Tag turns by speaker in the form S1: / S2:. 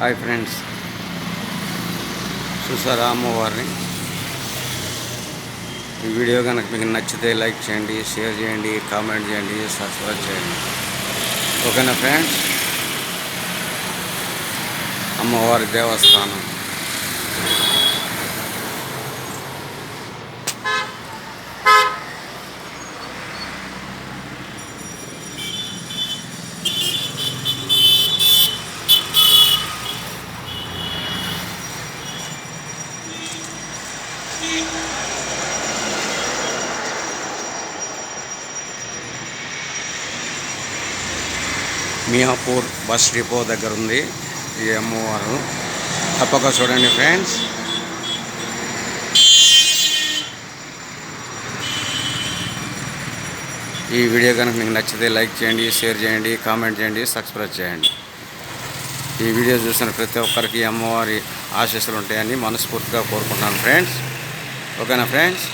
S1: Hi friends. చూసారా అమ్మవారిని? ఈ వీడియో కనుక మీకు నచ్చితే లైక్ చేయండి షేర్ చేయండి కామెంట్ చేయండి సబ్స్క్రైబ్ చేయండి. ఓకేనా ఫ్రెండ్స్? అమ్మవారి దేవస్థానం. మియాపూర్ బస్ డిపో దగ్గర ఉంది. ఈ అమ్మవారు. తప్పక చూడండి ఫ్రెండ్స్. ఈ వీడియో కనుక మీకు నచ్చితే లైక్ చేయండి షేర్ చేయండి కామెంట్ చేయండి సబ్స్క్రైబ్ చేయండి. ఈ వీడియో చూసిన ప్రతి ఒక్కరికి అమ్మవారి ఆశీస్సులు ఉంటాయని మనస్ఫూర్తిగా కోరుకుంటున్నాను ఫ్రెండ్స్. ఓకేనా ఫ్రెండ్స్?